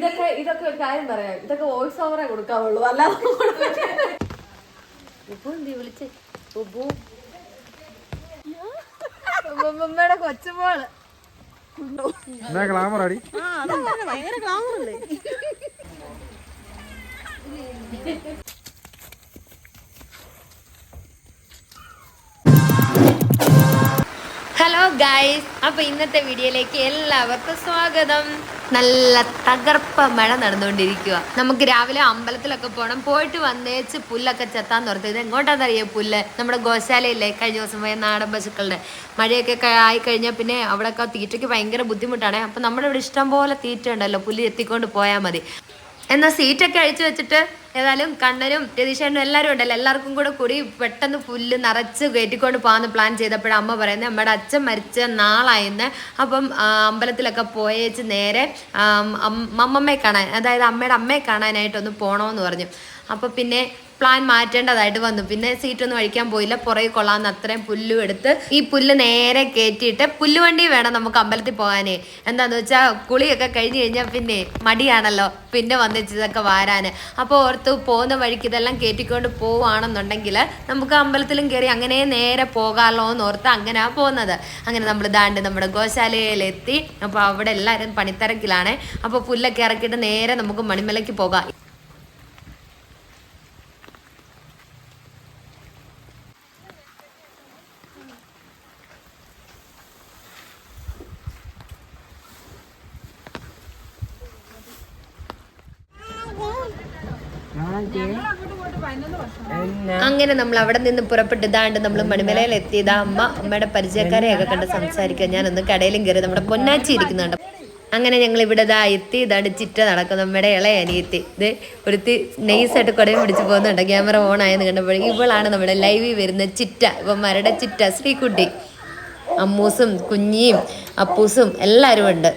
ഇതൊക്കെ ഇതൊക്കെ ഒരു കാര്യം പറയാം. ഇതൊക്കെ വോയിസ് ഓവറേ കൊടുക്കാവുള്ളൂ. അല്ലാതെ എന്തി വിളിച്ച്? ഉപ്പു ഉമ്മയുടെ കൊച്ചുമോൾ എന്നാ ഗ്ലാമർ അടി ഭയങ്കര ഗ്ലാമറല്ലേ ഹലോ ഗായ്സ് അപ്പൊ ഇന്നത്തെ വീഡിയോയിലേക്ക് എല്ലാവർക്കും സ്വാഗതം. നല്ല തകർപ്പ മഴ നടന്നുകൊണ്ടിരിക്കുക നമുക്ക് രാവിലെ അമ്പലത്തിലൊക്കെ പോകണം പോയിട്ട് വന്നേച്ച് പുല്ലൊക്കെ ചെത്താൻ തുറത്ത് ഇത് എങ്ങോട്ടാണെന്നറിയോ പുല്ല്? നമ്മുടെ ഗോശാലയില്ലേ? കഴിഞ്ഞ ദിവസം പോയ നാടൻ പശുക്കളുടെ. മഴയൊക്കെ ആയി കഴിഞ്ഞാൽ പിന്നെ അവിടെയൊക്കെ തീറ്റയ്ക്ക് ഭയങ്കര ബുദ്ധിമുട്ടാണ്. അപ്പം നമ്മുടെ ഇവിടെ ഇഷ്ടം പോലെ തീറ്റ ഉണ്ടല്ലോ. പുല്ല് എത്തിക്കൊണ്ട് പോയാൽ മതി. എന്നാൽ സീറ്റൊക്കെ അഴിച്ചു വെച്ചിട്ട് ഏതായാലും കണ്ണനും രതീഷേനും എല്ലാവരും ഉണ്ടല്ലോ. എല്ലാവർക്കും കൂടെ കൂടി പെട്ടെന്ന് പുല്ല് നിറച്ച് കയറ്റിക്കൊണ്ട് പോകാമെന്ന് പ്ലാൻ ചെയ്തപ്പോഴാണ് അമ്മ പറയുന്നത്. നമ്മുടെ അച്ഛൻ മരിച്ച നാളായിന്ന്. അപ്പം അമ്പലത്തിലൊക്കെ പോയേച്ച് നേരെ അമ്മമ്മയെ കാണാൻ അതായത് അമ്മയുടെ അമ്മയെ കാണാനായിട്ടൊന്ന് പോകണമെന്ന് പറഞ്ഞു. അപ്പോൾ പിന്നെ പ്ലാൻ മാറ്റേണ്ടതായിട്ട് വന്നു. പിന്നെ സീറ്റ് ഒന്നും അഴിക്കാൻ പോയില്ല. പുറകെ കൊള്ളാന്ന് അത്രയും പുല്ലും എടുത്ത് ഈ പുല്ല് നേരെ കയറ്റിയിട്ട് പുല്ലുവണ്ടി വേണം നമുക്ക് അമ്പലത്തിൽ പോകാനേ. എന്താന്ന് വെച്ചാൽ കുളിയൊക്കെ കഴിഞ്ഞ് കഴിഞ്ഞാൽ പിന്നെ മടിയാണല്ലോ. പിന്നെ വന്നിച്ചതൊക്കെ വാരാന്. അപ്പോൾ ഓർത്ത് പോകുന്ന വഴിക്ക് ഇതെല്ലാം കയറ്റിക്കൊണ്ട് പോവുകയാണെന്നുണ്ടെങ്കിൽ നമുക്ക് അമ്പലത്തിലും കയറി അങ്ങനെ നേരെ പോകാമല്ലോ എന്ന് ഓർത്ത് അങ്ങനെയാണ് പോകുന്നത്. അങ്ങനെ നമ്മൾ ദാണ്ട് നമ്മുടെ ഗോശാലയിലെത്തി. അപ്പോൾ അവിടെ എല്ലാവരും പണിത്തിരക്കിലാണ്. അപ്പോൾ പുല്ലൊക്കെ ഇറക്കിയിട്ട് നേരെ നമുക്ക് മണിമലയ്ക്ക് പോകാം. അങ്ങനെ നമ്മൾ അവിടെ നിന്ന് പുറപ്പെട്ട് ഇതാണ്ട് നമ്മൾ മണിമലയിൽ എത്തിയതാ അമ്മ അമ്മയുടെ പരിചയക്കാരെയൊക്കെ കണ്ട് സംസാരിക്കുക. ഞാനൊന്ന് കടയിലും കയറി നമ്മുടെ പൊന്നാച്ചി ഇരിക്കുന്നുണ്ട്. അങ്ങനെ ഞങ്ങൾ ഇവിടെ ഇതാ എത്തി ഇതാണ്ട് ചിറ്റ നടക്കും നമ്മുടെ ഇളയ അനിയത്തി. ഇത് ഒരുത്തി നെയ്സായിട്ട് കുടയും പിടിച്ച് പോകുന്നുണ്ട്. ക്യാമറ ഓൺ ആയെന്ന് കണ്ടപ്പോൾ ഇവളാണ് നമ്മുടെ ലൈവിൽ വരുന്ന ചിറ്റ. ഇവന്മാരുടെ ചിറ്റ ശ്രീകുട്ടി. അമ്മൂസും കുഞ്ഞിയും അപ്പൂസും എല്ലാവരും ഉണ്ട്.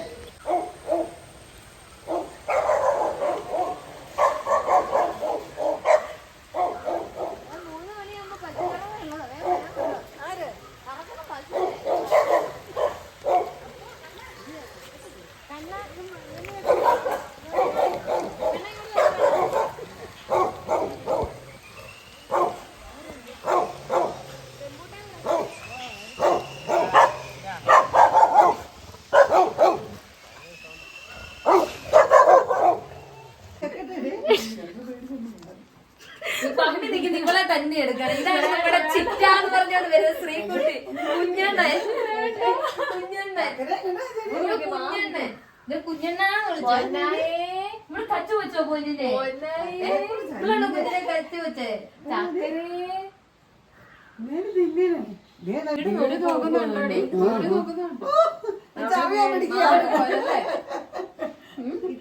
തന്നെ എടുക്കണം. ഇതാണ് നമ്മുടെ ചിറ്റ എന്ന് പറഞ്ഞാണ് വരുന്നത് ശ്രീകുട്ടി. കുഞ്ഞണ്ണൻ. കുഞ്ഞണ്ണൻ. ഒരു കുഞ്ഞണ്ണൻ. ഇത് കുഞ്ഞണ്ണാന്ന് വിളിച്ചോ? ഇവിടെ കച്ചു വെച്ചോ കുഞ്ഞിനെ ഇവളാണോ കുഞ്ഞിനെ കച്ചു വെച്ചേ? ചക്കരേ.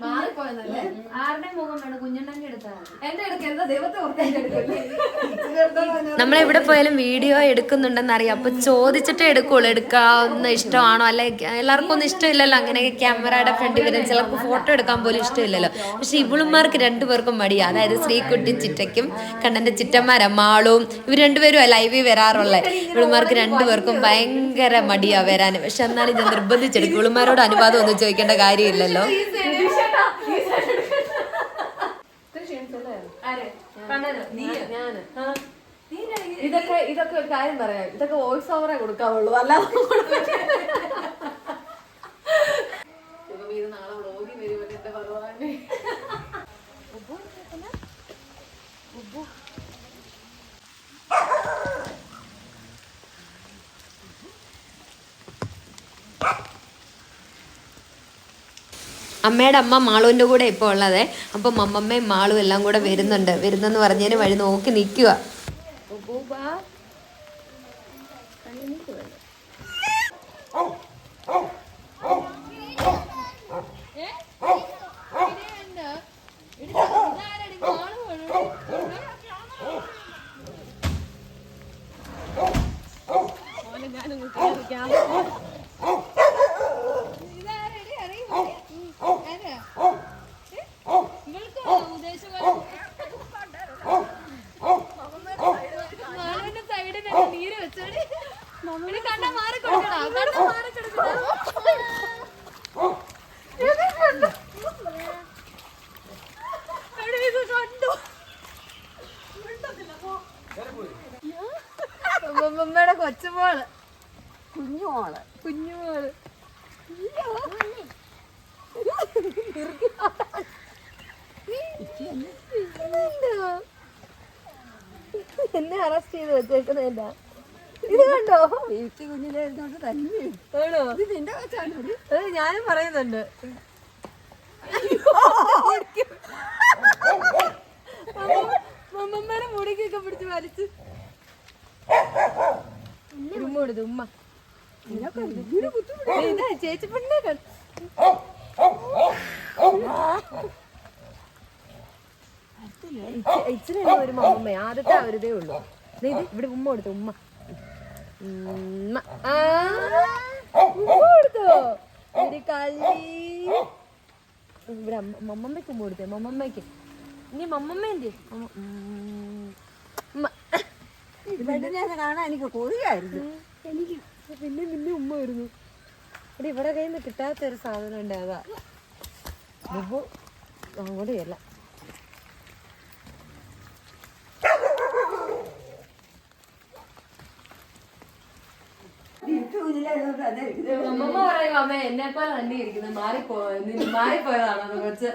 മാറിപ്പോയതല്ലേ ആരുടെ മുഖം വേണം? കുഞ്ഞണ്ണന്റെ എടുത്താൽ എന്റെ എടുക്കരുത് ദൈവത്തെ നമ്മൾ എവിടെ പോയാലും വീഡിയോ എടുക്കുന്നുണ്ടെന്ന് അറിയാം അപ്പൊ ചോദിച്ചിട്ടേ എടുക്കുള്ളൂ. എടുക്കാവുന്ന ഇഷ്ടമാണോ? അല്ലെ എല്ലാവർക്കും ഒന്നും ഇഷ്ടമില്ലല്ലോ. അങ്ങനെ ക്യാമറയുടെ ഫ്രണ്ടിൽ വരും ചിലപ്പോൾ ഫോട്ടോ എടുക്കാൻ പോലും ഇഷ്ടമില്ലല്ലോ. പക്ഷെ ഇവളുമാർക്ക് രണ്ടുപേർക്കും മടിയാ. അതായത് ശ്രീകുട്ടി ചിറ്റയ്ക്കും കണ്ണന്റെ ചിറ്റന്മാരാ മാളും. ഇവർ രണ്ടുപേരും ലൈവിൽ വരാറുള്ളത് ഇവളുമാർക്ക് രണ്ടുപേർക്കും ഭയങ്കര മടിയാ വരാൻ. പക്ഷെ എന്നാലും ഞാൻ നിർബന്ധിച്ചെടുക്കും. ഇവളുമാരോട് അനുവാദം ഒന്നും ചോദിക്കേണ്ട കാര്യമില്ലല്ലോ. ഇതൊക്കെ ഇതൊക്കെ ഒരു കാര്യം പറയാം. ഇതൊക്കെ വോയിസ് ഓവറേ കൊടുക്കാവുള്ളൂ. അല്ലാതെ അമ്മയുടെ അമ്മ മാളുവിന്റെ കൂടെ ഇപ്പോൾ ഉള്ളത്. അപ്പം അമ്മമ്മയും മാളും എല്ലാം കൂടെ വരുന്നുണ്ട്. വരുന്നെന്ന് പറഞ്ഞതിന് വഴി നോക്കി നിൽക്കുക കൊച്ചുമോൾ. കുഞ്ഞുമോൾ. കുഞ്ഞുമോൾ. എന്നെ അറസ്റ്റ് ചെയ്ത് വെച്ചേക്കുന്നതിന്റെ ഇത് കണ്ടോ? വീഴ്ച കുഞ്ഞിലായിരുന്നോണ്ട് തന്നെ. ആണോ? ഇത് നിന്റെ വെച്ചാണ് അത് ഞാനും പറയുന്നുണ്ട്. മമ്മമ്മേടെ മുടിക്കൊക്കെ പിടിച്ച് വലിച്ച്. ഉമ്മ. കൊടുത്തു ഉമ്മ. ചേച്ചി പെണ്ണെ ഇച്ചിരി ഒരു മമ്മമ്മ ആദ്യത്തെ അവരുതേ ഉള്ളൂ. ഇത് ഇവിടെ ഉമ്മ കൊടുത്തു ഉമ്മ ഉമ്മ. ആ, ഉമ്മ കൊടുത്തോ ഒരു കളി ഇവിടെ മമ്മമ്മയ്ക്ക് കൊടുത്തേ മമ്മമ്മയ്ക്ക് ഇനി മമ്മമ്മേന്റെ കാണാൻ എനിക്ക് കൊതിയായിരുന്നു. എനിക്ക് പിന്നെ പിന്നെ ഉമ്മ വരുന്നു. ഇവിടെ ഇവിടെ കയ്യിൽ നിന്ന് കിട്ടാത്തൊരു സാധനം ഉണ്ട് അതാ. അങ്ങോട്ട് ചെല്ല വീഴ്ച കുഞ്ഞിലായിരുന്നോണ്ട് അതെ അമ്മമ്മ പറയും അമ്മ എന്നെ പോലെ തന്നെ ഇരിക്കുന്നത് മാറിപ്പോ മാറിപ്പോയതാണോ കൊച്ച്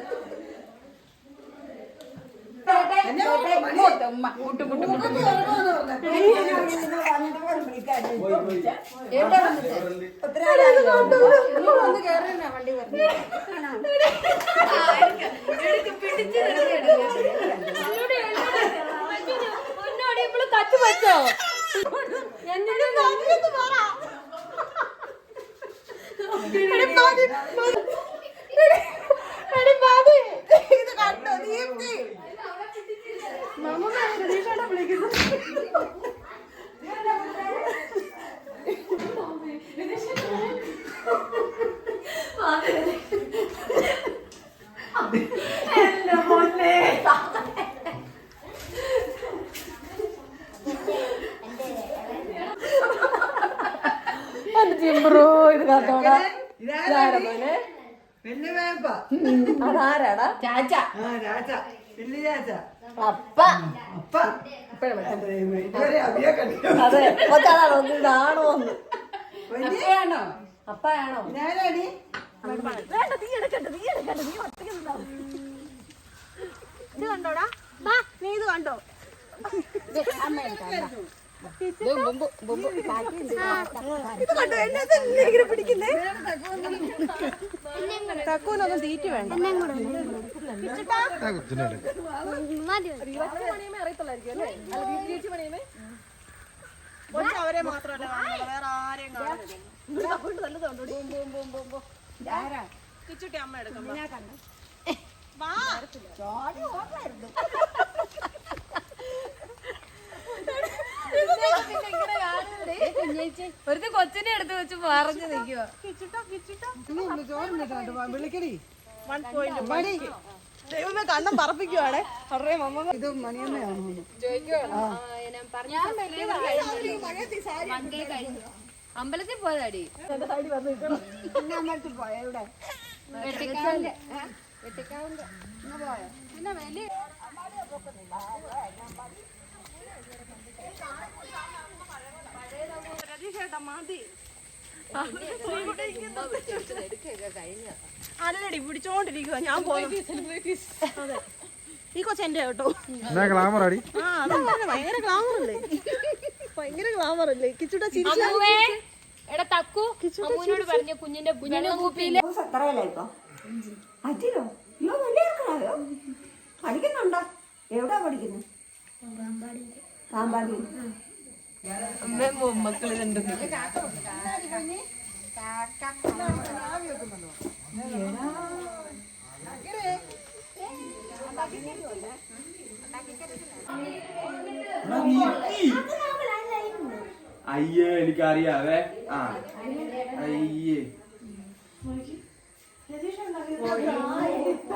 എവിടെ പറ്റോ വെച്ചോ? ഇത് കണ്ടോ ദീപ്തി ജിംബ്രോ ഇത് കണ്ടോടാ ഇതാരാ മോനെ? പിന്നെ വേപ്പ. അതാരാടാ? ചാച്ച. ആ രാജ. വലിയ ചാച്ച അപ്പ. അപ്പ. ഇതുവരെ അവിയെ കണ്ടു അതെ ഒന്ന് ഇതാണോ ഒന്ന് വലിയാണോ അപ്പയാണോ? ഞാനാടി ഇത് കണ്ടോടാ ബാ നീ ഇത് കണ്ടോ ഇത് കണ്ടോ? എന്നെ തന്നെ ഇങ്ങനെ പിടിക്കുന്നേ തക്കൂനൊന്നും തീറ്റ വേണ്ട. അവരെ മാത്രമല്ല വേറെ ആരെയും കാണുന്നില്ല. കിച്ചുട്ടി അമ്മ എടുക്കാം വാ. വാ. ഒരുത്തി കൊച്ചിനെ എടുത്ത് വെച്ച് പറഞ്ഞു നിൽക്കുക കിച്ചുട്ടോ കിച്ചുട്ടോ വിളിക്കടി വൺ പോയിന്റ് ദൈവമേ കണ്ണം പറപ്പിക്കുവാണേ. അവരുടെ മമ്മ. ഇത് മണിയമ്മയാണ്? അമ്പലത്തിൽ പോയതാടി. പ്രതീക്ഷേട്ടാ മതി അല്ലടി പിടിച്ചോണ്ടിരിക്കുക ഞാൻ ഈ കൊച്ചെന്റെ കേട്ടോ. ഗ്ലാമർ അടി ആ അതാ ഭയങ്കര ഗ്ലാമർ അല്ലേ? ഭയങ്കര ഗ്ലാമർ അല്ലേ? കിച്ചുട്ടാ പഠിക്കുന്നുണ്ടോ? എവിടാ പഠിക്കുന്നത് പാമ്പാടി അമ്മ മക്കൾ രണ്ടും അയ്യേ എനിക്കറിയാവേ. ആ. അയ്യേ.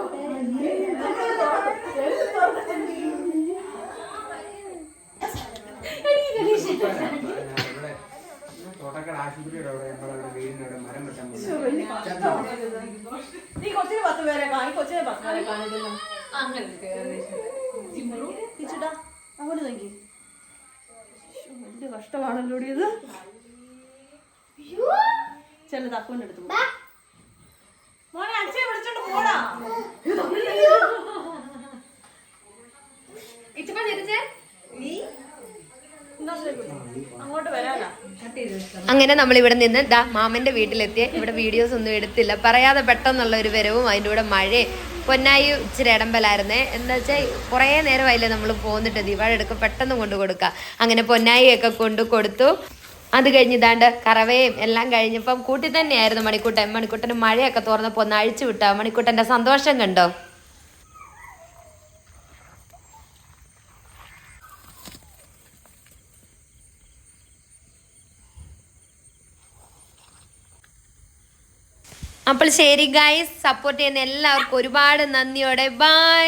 തോട്ടക്കട ഈ കൊച്ചിന് പത്ത് പേരെ കാണി കൊച്ചിനെ പത്ത് പേരെ കാണിക്കുന്നു അങ്ങോട്ട് നോക്കി വലിയ കഷ്ടമാണല്ലോ ഇത് ചെല്ലു തക്കുവിന്റെ അടുത്ത്. മോനെ അച്ഛനെ വിളിച്ചോണ്ട് പോടാ അങ്ങോട്ട് വരാനാ അങ്ങനെ നമ്മൾ ഇവിടെ നിന്ന് ദാ മാമന്റെ വീട്ടിലെത്തി ഇവിടെ വീഡിയോസ് ഒന്നും എടുത്തില്ല. പറയാതെ പെട്ടെന്നുള്ള ഒരു വരവും അതിന്റെ കൂടെ മഴയും പൊന്നായി ഇച്ചിരി ഇടമ്പലായിരുന്നേ. എന്താ വെച്ചാൽ കുറേ നേരമായില്ലേ നമ്മൾ പോന്നിട്ട് ദിവാഴ എടുക്കും പെട്ടെന്ന് കൊണ്ടു കൊടുക്കുക അങ്ങനെ പൊന്നായിയൊക്കെ കൊണ്ടു കൊടുത്തു. അത് കഴിഞ്ഞ് ഇതാണ്ട് കറവയും എല്ലാം കഴിഞ്ഞപ്പം കൂട്ടി തന്നെയായിരുന്നു മണിക്കൂട്ടൻ. മണിക്കൂട്ടന് മഴയൊക്കെ തുറന്നപ്പോൾ ഒന്ന് അഴിച്ചു വിട്ടാ. മണിക്കൂട്ടന്റെ സന്തോഷം കണ്ടോ? അപ്പോൾ ശരി ഗായ്സ് സപ്പോർട്ട് ചെയ്യുന്ന എല്ലാവർക്കും ഒരുപാട് നന്ദിയോടെ. ബൈ